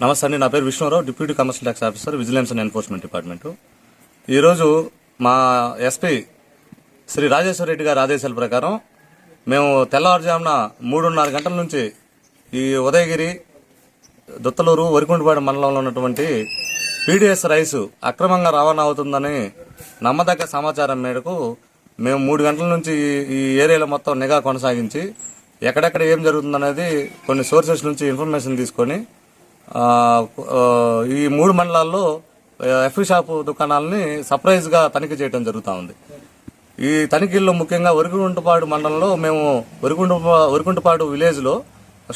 నమస్తే అండి నా పేరు Vishnu Rao deputy commercial tax officer vigilance and enforcement department. ఈరోజు మా ఎస్పీ శ్రీ రాజేశ్వర రెడ్డి గారి ఆదేశాల ప్రకారం మేము తెల్లవారుజామున మూడున్నర గంటల నుంచి ఈ ఉదయగిరి దుత్తలూరు వరికుంటపాడు మండలంలో ఉన్నటువంటి పీడిఎస్ రైస్ అక్రమంగా రవాణా అవుతుందని నమ్మదగ్గ సమాచారం మేరకు మేము మూడు గంటల నుంచి ఈ- ఏరియాలో మొత్తం నిఘా కొనసాగించి ఎక్కడెక్కడ ఏం జరుగుతుందనేది కొన్ని సోర్సెస్ నుంచి ఇన్ఫర్మేషన్ తీసుకొని ఈ మూడు మండలాల్లో ఎఫ్ఈ షాపు దుకాణాలని సర్ప్రైజ్గా తనిఖీ చేయడం జరుగుతూ ఉంది. ఈ తనిఖీల్లో ముఖ్యంగా వరికుంటపాడు మండలంలో మేము వరికుంట వరికుంటపాడు విలేజ్లో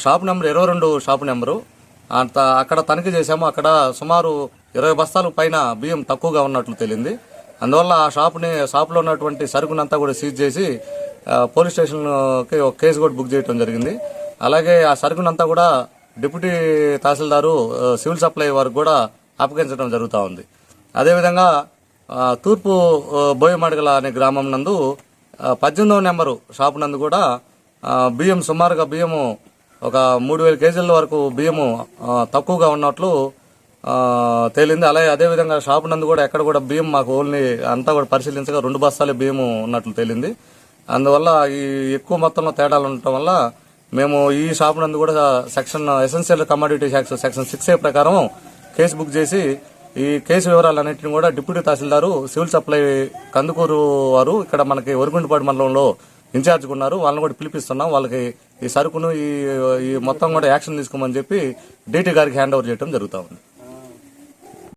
షాప్ నెంబర్ ఇరవై రెండు షాప్ నెంబరు. అంత అక్కడ తనిఖీ చేశాము. అక్కడ సుమారు ఇరవై బస్తాలు పైన బియ్యం తక్కువగా ఉన్నట్లు తెలిసింది అందువల్ల ఆ షాప్ని షాప్లో ఉన్నటువంటి సరుకునంతా కూడా సీజ్ చేసి పోలీస్ స్టేషన్కి ఒక కేసు కూడా బుక్ చేయడం జరిగింది. అలాగే ఆ సరుకునంతా కూడా డిప్యూటీ తహసీల్దారు సివిల్ సప్లై వారికి కూడా అప్పగించడం జరుగుతూ ఉంది. అదేవిధంగా తూర్పు బోయమడగల అనే గ్రామం నందు పద్దెనిమిదవ నెంబరు షాపు నందు కూడా బియ్యం సుమారుగా బియ్యము ఒక మూడు వేల కేజీల వరకు బియ్యము తక్కువగా ఉన్నట్లు తేలింది. అలాగే అదేవిధంగా షాపు నందు కూడా ఎక్కడ కూడా బియ్యం మాకు ఓన్లీ అంతా కూడా పరిశీలించగా రెండు బస్తాలే బియ్యము ఉన్నట్లు తేలింది. అందువల్ల ఈ ఎక్కువ మొత్తంలో తేడాలు ఉండటం వల్ల మేము ఈ షాప్ నందు కూడా section essential commodity tax section six A ప్రకారం కేసు బుక్ చేసి ఈ కేసు వివరాలన్నింటినీ కూడా deputy tahsildar civil supply Kandukur వారు ఇక్కడ మనకి వరిగుంటపాడు మండలంలో ఇన్ఛార్జ్ ఉన్నారు. వాళ్ళని కూడా పిలిపిస్తున్నాం. వాళ్ళకి ఈ సరుకును ఈ ఈ మొత్తం కూడా యాక్షన్ తీసుకోమని చెప్పి డీటీ గారికి హ్యాండ్ ఓవర్ చేయడం జరుగుతా ఉంది.